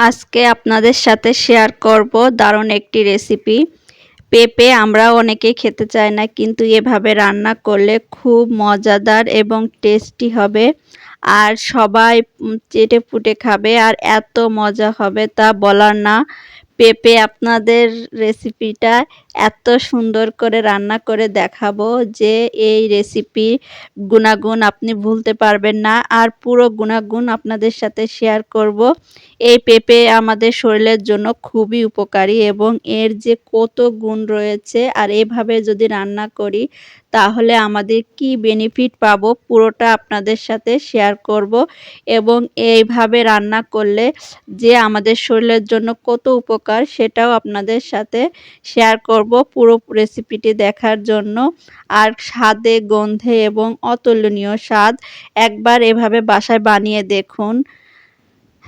আজকে আপনাদের সাথে শেয়ার করব দারুণ একটি রেসিপি পেঁপে আমরা অনেকেই খেতে চাই না, কিন্তু এভাবে রান্না করলে খুব মজাদার এবং টেস্টি হবে। আর সবাই চেটে পুটে খাবে আর এত মজা হবে তা বলার না। পেঁপে আপনাদের রেসিপিটা এত সুন্দর করে রান্না করে দেখাবো যে এই রেসিপি গুণাগুণ আপনি ভুলতে পারবেন না। আর পুরো গুণাগুণ আপনাদের সাথে শেয়ার করব। এই পেঁপে আমাদের শরীরের জন্য খুবই উপকারী এবং এর যে কত গুণ রয়েছে আর এভাবে যদি রান্না করি, তাহলে আমাদের কি বেনিফিট পাবো পুরোটা আপনাদের সাথে শেয়ার করব এবং এইভাবে রান্না করলে যে আমাদের শরীরের জন্য কত উপকার সেটাও আপনাদের সাথে শেয়ার করব পুরো রেসিপিটি দেখার জন্য। আর স্বাদে, গন্ধে এবং অতুলনীয় স্বাদ একবার এভাবে বাসায় বানিয়ে দেখুন।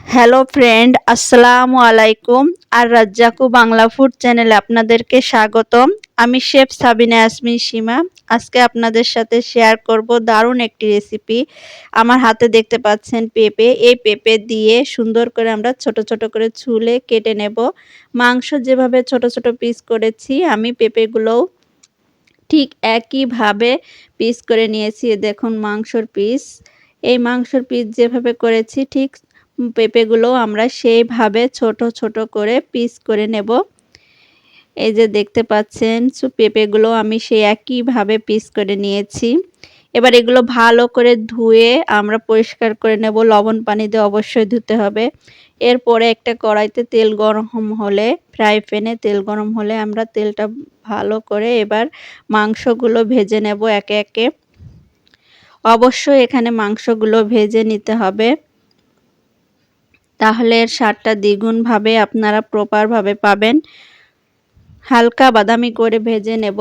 হ্যালো ফ্রেন্ড, আসসালামু আলাইকুম। আর রাজ্জাকু বাংলা ফুড চ্যানেলে আপনাদেরকে স্বাগতম। আমি শেফ সাবিনা আসমিন সীমা। আজকে আপনাদের সাথে শেয়ার করব দারুণ একটি রেসিপি। আমার হাতে দেখতে পাচ্ছেন পেঁপে। এই পেঁপে দিয়ে সুন্দর করে আমরা ছোট ছোট করে ছুলে কেটে নেব। মাংস যেভাবে ছোট ছোট পিস করেছি, আমি পেঁপেগুলোও ঠিক একইভাবে পিস করে নিয়েছি। দেখুন মাংসর পিস এই মাংসর পিস যেভাবে করেছি, ঠিক পেঁপেগুলো আমরা সেইভাবে ছোট ছোট করে পিস করে নেব। এই যে দেখতে পাচ্ছেন, সু পেঁপেগুলো আমি সেই একইভাবে পিস করে নিয়েছি। এবার এগুলো ভালো করে ধুয়ে আমরা পরিষ্কার করে নেব। লবণ পানি দিয়ে অবশ্যই ধুতে হবে। এরপরে একটা কড়াইতে তেল গরম হলে, ফ্রাই প্যানে তেল গরম হলে আমরা তেলটা ভালো করে এবার মাংসগুলো ভেজে নেব একে একে। অবশ্যই এখানে মাংসগুলো ভেজে নিতে হবে। তাহলে এর স্বাদটা দ্বিগুণভাবে আপনারা প্রপারভাবে পাবেন। হালকা বাদামি করে ভেজে নেব।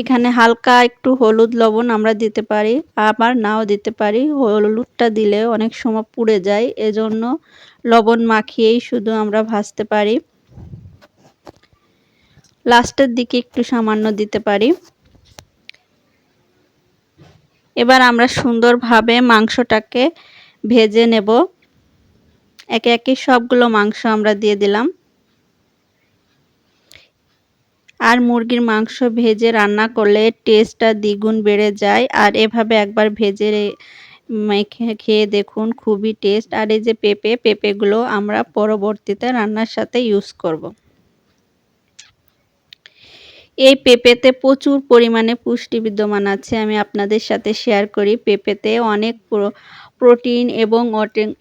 এখানে হালকা একটু হলুদ লবণ আমরা দিতে পারি, আবার নাও দিতে পারি। হলুদটা দিলে অনেক সময় পুড়ে যায়, এজন্য লবণ মাখিয়েই শুধু আমরা ভাজতে পারি। লাস্টের দিকে একটু সামান্য দিতে পারি। এবার আমরা সুন্দরভাবে মাংসটাকে ভেজে নেব। একে একে সবগুলো মাংস আমরা দিয়ে দিলাম। আর মুরগির মাংস ভেজে রান্না করলে টেস্টটা দ্বিগুণ বেড়ে যায়। আর এভাবে একবার ভেজে খেয়ে দেখুন, খুবই টেস্ট। আর এই যে পেঁপে, পেঁপেগুলো আমরা পরবর্তীতে রান্নার সাথে ইউজ করব। এই পেঁপেতে প্রচুর পরিমাণে পুষ্টি বিদ্যমান আছে। আমি আপনাদের সাথে শেয়ার করি। পেঁপেতে অনেক প্রোটিন এবং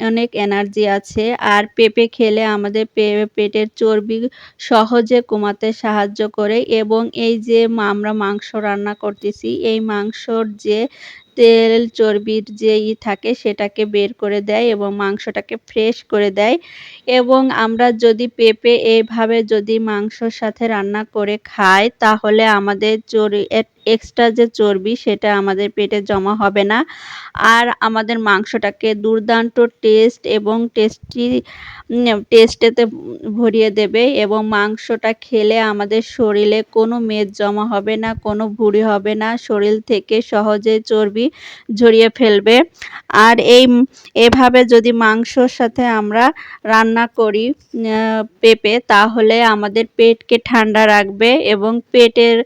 অনেক এনার্জি আছে। আর পেঁপে খেলে আমাদের পেটের চর্বি সহজে কমাতে সাহায্য করে। এবং এই যে আমরা মাংস রান্না করতেছি, এই মাংসর যে তেল চর্বির যে ই থাকে, সেটাকে বের করে দেয় এবং মাংসটাকে ফ্রেশ করে দেয়। এবং আমরা যদি পেঁপে এইভাবে যদি মাংসর সাথে রান্না করে খাই, তাহলে আমাদের চর্বি এক্সট্রা যে চর্বি সেটা আমাদের পেটে জমা হবে না। আর আমাদের মাংসটাকে দুর্দান্ত টেস্ট এবং টেস্টি টেস্টেতে ভরিয়ে দেবে এবং মাংসটা খেলে আমাদের শরীরে কোনো মেদ জমা হবে না, কোনো ভুঁড়ি হবে না, শরীর থেকে সহজে চর্বি ঝরিয়ে ফেলবে। আর এই, এভাবে যদি মাংসর সাথে আমরা রান্না করি পেঁপে, তাহলে আমাদের পেটকে ঠান্ডা রাখবে এবং পেটের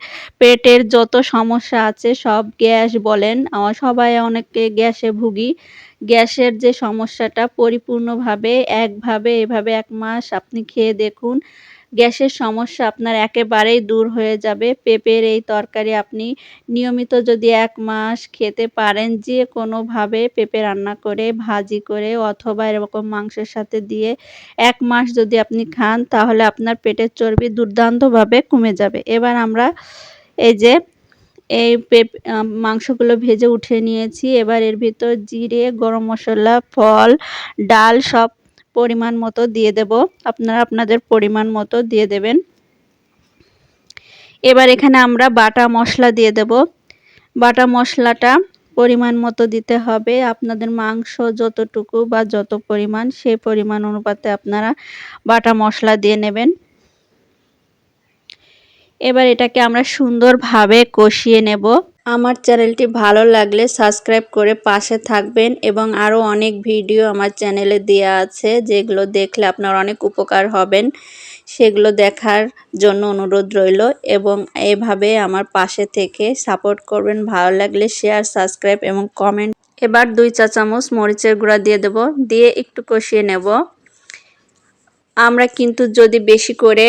পেটের যত সমস্যা আছে, সব গ্যাস বলেন। সবাই অনেকে গ্যাসে ভুগি। গ্যাসের যে সমস্যাটা পরিপূর্ণভাবে, একভাবে, এভাবে এক মাস আপনি খেয়ে দেখুন। গ্যাসের সমস্যা আপনার একেবারেই দূর হয়ে যাবে। পেঁপের এই তরকারি আপনি নিয়মিত যদি এক মাস খেতে পারেন, যে কোনোভাবে পেঁপে রান্না করে, ভাজি করে, অথবা এরকম মাংসের সাথে দিয়ে এক মাস যদি আপনি খান, তাহলে আপনার পেটের চর্বি দুর্দান্তভাবে কমে যাবে। এবার আমরা এই যে এই মাংসগুলো ভেজে উঠে নিয়েছি। এবার এর ভিতর জিরে, গরম মশলা, ফল, ডাল সব পরিমাণ মতো দিয়ে দেব। আপনারা আপনাদের পরিমাণ মতো দিয়ে দেবেন। এবার এখানে আমরা বাটা মশলা দিয়ে দেব। বাটা মশলাটা পরিমাণ মতো দিতে হবে। আপনাদের মাংস যতটুকু বা যত পরিমাণ, সেই পরিমাণ অনুপাতে আপনারা বাটা মশলা দিয়ে নেবেন। এবার এটাকে আমরা সুন্দরভাবে কষিয়ে নেব। আমার চ্যানেলটি ভালো লাগলে সাবস্ক্রাইব করে পাশে থাকবেন এবং আরও অনেক ভিডিও আমার চ্যানেলে দেওয়া আছে, যেগুলো দেখলে আপনার অনেক উপকার হবেন। সেগুলো দেখার জন্য অনুরোধ রইল এবং এভাবে আমার পাশে থেকে সাপোর্ট করবেন, ভালো লাগলে শেয়ার, সাবস্ক্রাইব এবং কমেন্ট। এবার দুই চা চামচ মরিচের গুঁড়া দিয়ে দেব, দিয়ে একটু কষিয়ে নেব। আমরা কিন্তু যদি বেশি করে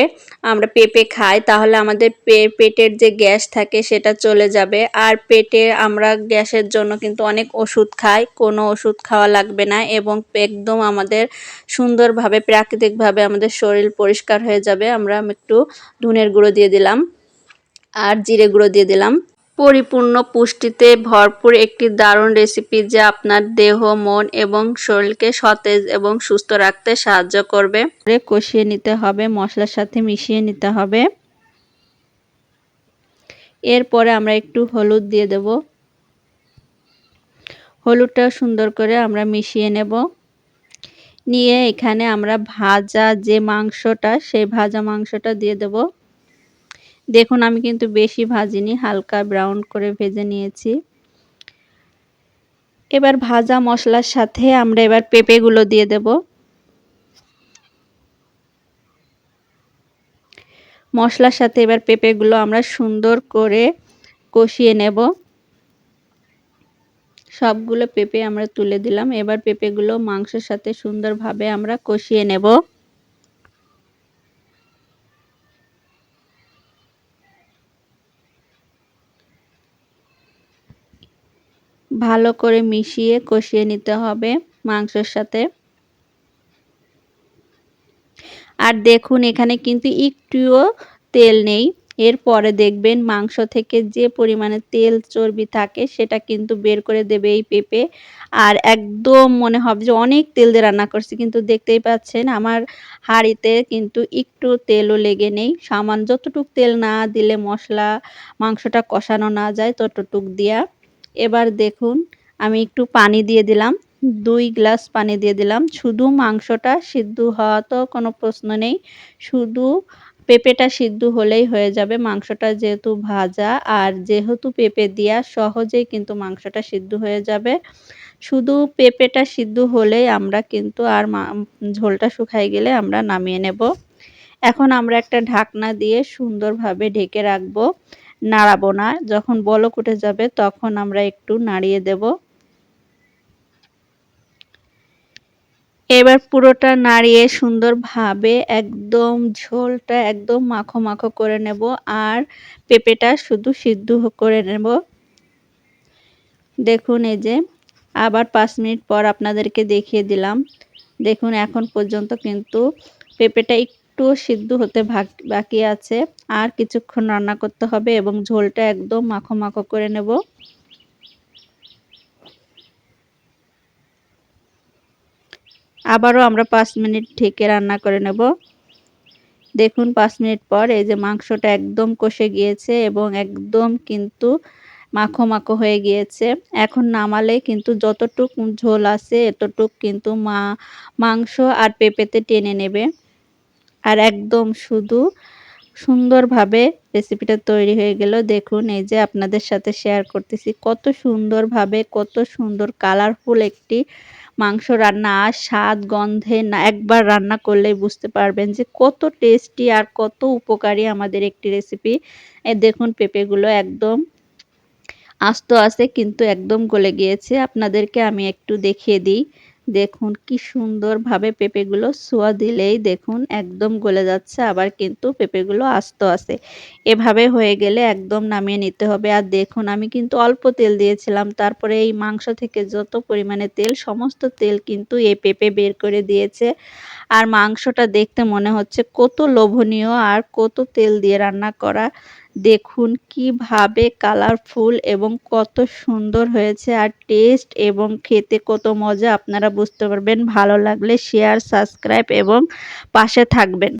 আমরা পেঁপে খাই, তাহলে আমাদের পেটের যে গ্যাস থাকে সেটা চলে যাবে। আর পেটে আমরা গ্যাসের জন্য কিন্তু অনেক ওষুধ খাই, কোনো ওষুধ খাওয়া লাগবে না এবং একদম আমাদের সুন্দরভাবে, প্রাকৃতিকভাবে আমাদের শরীর পরিষ্কার হয়ে যাবে। আমরা একটু ধুনের গুঁড়ো দিয়ে দিলাম আর জিরে গুঁড়ো দিয়ে দিলাম। পরিপূর্ণ পুষ্টিতে ভরপুর একটি দারুণ রেসিপি যা আপনার দেহ, মন এবং শরীরকে সতেজ এবং সুস্থ রাখতে সাহায্য করবে। কষিয়ে নিতে হবে, মশলার সাথে মিশিয়ে নিতে হবে। এরপরে আমরা একটু হলুদ দিয়ে দেব। হলুদটা সুন্দর করে আমরা মিশিয়ে নেব। নিয়ে এখানে আমরা ভাজা যে মাংসটা, সেই ভাজা মাংসটা দিয়ে দেবো। দেখুন, আমি কিন্তু বেশি ভাজিনি, হালকা ব্রাউন করে ভেজে নিয়েছি। এবার ভাজা মশলার সাথে আমরা এবার পেঁপেগুলো দিয়ে দেব। মশলার সাথে এবার পেঁপেগুলো আমরা সুন্দর করে কষিয়ে নেব। সবগুলো পেঁপে আমরা তুলে দিলাম। এবার পেঁপেগুলো মাংসের সাথে সুন্দরভাবে আমরা কষিয়ে নেব। ভালো করে মিশিয়ে কষিয়ে নিতে হবে মাংসের সাথে। আর দেখুন, এখানে কিন্তু একটুও তেল নেই। এরপরে দেখবেন মাংস থেকে যে পরিমাণে তেল চর্বি থাকে, সেটা কিন্তু বের করে দেবে এই পেঁপে। আর একদম মনে হবে যে অনেক তেল দিয়ে রান্না করছি, কিন্তু দেখতেই পাচ্ছেন আমার হাঁড়িতে কিন্তু একটু তেলও লেগে নেই। সামান যতটুক তেল না দিলে মশলা মাংসটা কষানো না যায়, ততটুক দিয়া। এবার দেখুন, আমি একটু পানি দিয়ে দিলাম। দুই গ্লাস পানি দিয়ে দিলাম। শুধু মাংসটা সিদ্ধ হওয়া তো কোনো প্রশ্ন নেই। শুধু পেঁপেটা সিদ্ধ হলেই হয়ে যাবে। মাংসটা যেহেতু ভাজা আর যেহেতু পেঁপে দেওয়া সহজেই কিন্তু মাংসটা সিদ্ধ হয়ে যাবে। শুধু পেঁপেটা সিদ্ধ হলেই আমরা কিন্তু আর ঝোলটা শুকাই গেলে আমরা নামিয়ে নেব। এখন আমরা একটা ঢাকনা দিয়ে সুন্দরভাবে ঢেকে রাখব। নাড়াবো না। যখন বলক উঠে যাবে, তখন আমরা একটু নাড়িয়ে দেব। এবার পুরোটা নাড়িয়ে সুন্দরভাবে একদম ঝোলটা একদম মাখো মাখো করে নেব আর পেঁপেটা শুধু সিদ্ধ করে নেব। দেখুন, এই যে আবার পাঁচ মিনিট পর আপনাদেরকে দেখিয়ে দিলাম। দেখুন, এখন পর্যন্ত কিন্তু পেঁপেটা একটু সিদ্ধ হতে বাকি আছে। আর কিছুক্ষণ রান্না করতে হবে এবং ঝোলটা একদম মাখো মাখো করে নেব। আবারও আমরা পাঁচ মিনিট ঢেকে রান্না করে নেব। দেখুন, পাঁচ মিনিট পর এই যে মাংসটা একদম কষে গিয়েছে এবং একদম কিন্তু মাখো মাখো হয়ে গিয়েছে। এখন নামালে কিন্তু যতটুক ঝোল আছে, এতটুক কিন্তু মা, মাংস আর পেঁপেতে টেনে নেবে। আর একদম শুধু সুন্দরভাবে রেসিপিটা তৈরি হয়ে গেল। দেখুন, এই যে আপনাদের সাথে শেয়ার করতেছি, কত সুন্দরভাবে, কত সুন্দর কালারফুল একটি মাংস রান্না। আর স্বাদ, গন্ধে না, একবার রান্না করলেই বুঝতে পারবেন যে কত টেস্টি আর কত উপকারী আমাদের একটি রেসিপি দেখুন, পেঁপেগুলো একদম আস্ত আছে, কিন্তু একদম গলে গিয়েছে। আপনাদেরকে আমি একটু দেখিয়ে দিই। দেখুন কি সুন্দরভাবে পেঁপেগুলো সোয়া দিলেই দেখুন একদম গলে যাচ্ছে, আবার কিন্তু পেঁপেগুলো আস্ত আছে। এভাবে হয়ে গেলে একদম নামিয়ে নিতে হবে। আর দেখুন, আমি কিন্তু অল্প তেল দিয়েছিলাম, তারপরে এই মাংস থেকে যত পরিমাণে তেল, সমস্ত তেল কিন্তু এই পেঁপে বের করে দিয়েছে। আর মাংসটা দেখতে মনে হচ্ছে কত লোভনীয় আর কত তেল দিয়ে রান্না করা। দেখুন কীভাবে কালারফুল এবং কত সুন্দর হয়েছে আর টেস্ট এবং খেতে কত মজা, আপনারা বুঝতে পারবেন। ভালো লাগলে শেয়ার সাবস্ক্রাইব এবং পাশে থাকবেন।